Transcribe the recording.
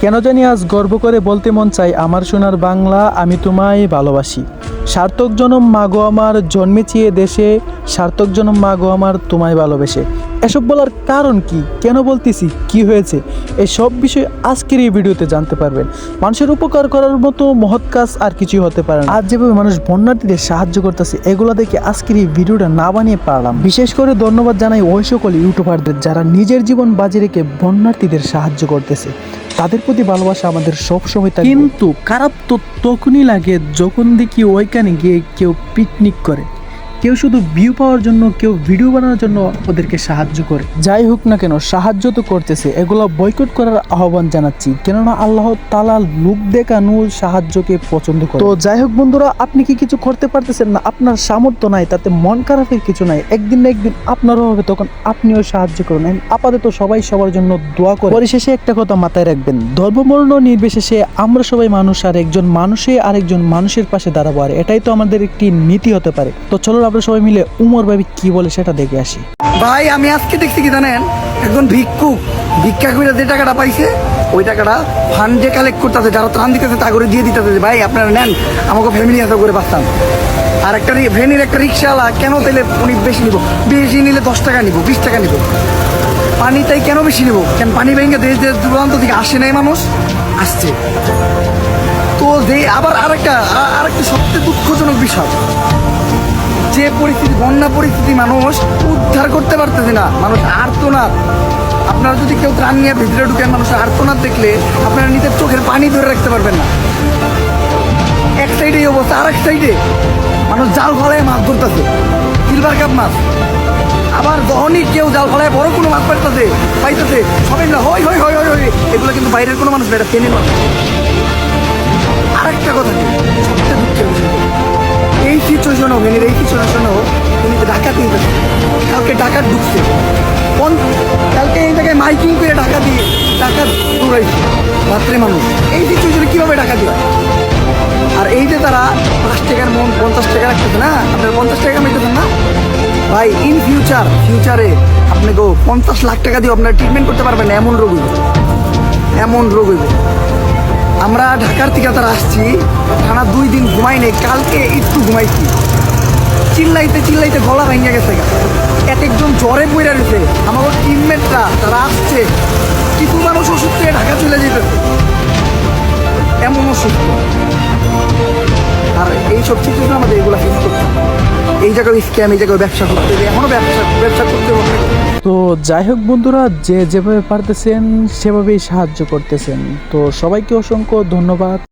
কেন জানি আজ গর্ব করে বলতে মন চাই আমার সোনার বাংলা আমি তোমায় ভালোবাসি। সার্থক জনম মাগো আমার, জন্মেছি এ দেশে, সার্থক জনম মাগো আমার, তোমায় ভালোবেসে। এসব বলার কারণ কি? কেন বলতেছি? কি হয়েছে? এই সব বিষয় আজকের এই ভিডিওতে জানতে পারবেন। মানুষের উপকার করার মতো মহৎ কাজ আর কিছুই হতে পারে না। আজ যেভাবে মানুষ বন্যার্থীদের সাহায্য করতেছে, এগুলো দেখে আজকের এই ভিডিওটা না বানিয়ে পারলাম। বিশেষ করে ধন্যবাদ জানাই ওই সকল ইউটিউবারদের যারা নিজের জীবন বাজি রেখে বন্যার্থীদের সাহায্য করতেছে। তাদের প্রতি ভালোবাসা আমাদের সব সময় থাকে কিন্তু খারাপ তো তখনই লাগে যখন দেখি ওইখানে গিয়ে কেউ পিকনিক করে। কেউ শুধু ভিউ পাওয়ার জন্য, কেউ ভিডিও বানানোর জন্য ওদেরকে সাহায্য করে। যাই হোক না কেন, সাহায্য তো করতেছে। এগুলো বয়কট করার আহ্বান জানাচ্ছি। কেননা আল্লাহ তালা লোক দেখানো সাহায্যকে পছন্দ করে। তো যাই হোক বন্ধুরা, আপনি কি কিছু করতে পারতেছেন না? আপনার সামর্থ্য নাই, তাতে মন খারাপের কিছু নাই। একদিন না একদিন আপনারও হবে, তখন আপনিও সাহায্য করুন। আপাতত সবাই সবার জন্য দোয়া করে। পরিশেষে একটা কথা মাথায় রাখবেন। ধর্মবর্ণ নির্বিশেষে আমরা সবাই মানুষ, আর একজন মানুষে আরেকজন মানুষের পাশে দাঁড়াবো। আর এটাই তো আমাদের একটি নীতি হতে পারে। তো চলো আমরা সবাই মিলে উমর ভাবি কি বলে সেটা দেখে আসি। ভাই, আমি আজকে দেখছি কি জানেন? একজন ভিক্ষুক ভিক্ষা করে যে টাকাটা পাইছে, ওই টাকাটা ফান্ডে কালেক্ট করতেছে, যারা ত্রাণ দিতেছে, তা করে দিয়ে দিতেছে। ভাই, আপনারা নেন, আমাকে ফ্যামিলি এত করে বাঁচতাম। আর একটা রি- ভ্যানের একটা রিক্সাওয়ালা কেন তাইলে উনি বেশি নিব? বেশি নিলে দশ টাকা নিব, বিশ টাকা নিব। পানি তাই কেন বেশি নিব? কেন পানি ভেঙে দেশ দেশ দূরান্ত থেকে আসে নাই মানুষ? আসছে। তো যে আবার আরেকটা আরেকটা সবচেয়ে দুঃখজনক বিষয়। যে পরিস্থিতি বন্যা পরিস্থিতি মানুষ উদ্ধার করতে পারতেছে না মানুষ আর্তনাদ। আপনারা যদি কেউ ত্রাণ নিয়ে ভিতরে ঢুকেন মানুষের আর্তনাদ দেখলে আপনারা নিজের চোখের পানি ধরে রাখতে পারবেন না। এক সাইডে অবস্থা আর এক সাইডে মানুষ জাল ফলায় মাছ ধরতেছে সিলভার কাপ মাছ। আবার যখনই কেউ জাল ফলায় বড় কোনো মাছ পাইতেছে পাইতেছে সবাই মিলে হই হই হই হই হই। এগুলো কিন্তু বাইরের কোনো মানুষ না, এটা ট্রেনের মানুষ আরেকটা কথা সবচেয়ে দুঃখের এই সিচুয়েশনও ভেনির এই সিচুয়েশনও উনি তো ঢাকা দিয়ে। কালকে ডাকাত ঢুকছে। কোন কালকে এই জায়গায় মাইকিং করে ঢাকা দিয়ে ডাকাত দৌড়াইছে। রাত্রে মানুষ। এই সিচুয়েশনে কীভাবে টাকা দিবে? আর এই যে তারা পাঁচ টাকার মন, পঞ্চাশ টাকা রাখতেছে না? আপনার পঞ্চাশ টাকা মেটেছেন না? ভাই ইন ফিউচার ফিউচারে আপনি আপনাকে পঞ্চাশ লাখ টাকা দিয়ে আপনার ট্রিটমেন্ট করতে পারবেন না, এমন রোগ হইব। এমন রোগ হইব। আমরা ঢাকার থেকে তারা আসছি টানা দুই দিন ঘুমাই নেই, কালকে একটু ঘুমাইছি। চিল্লাইতে চিল্লাইতে গলা ভেঙে গেছে এক একজন জ্বরে পড়ে রয়েছে আমার টিমমেটরা তারা আসছে। কিছু মানুষ ওষুধ থেকে ঢাকা চলে যেতেছে এমন অসুস্থ আর এইসব সিচুয়েশন আমাদের এগুলো ফেস করতে এই জায়গায় স্ক্যাম এই জায়গায় ব্যবসা করতে হবে। ব্যবসা ব্যবসা করতে হবে। তো যাই হোক বন্ধুরা, যে যেভাবে পারতেছেন, সেভাবেই সাহায্য করতেছেন। তো সবাইকে অসংখ্য ধন্যবাদ।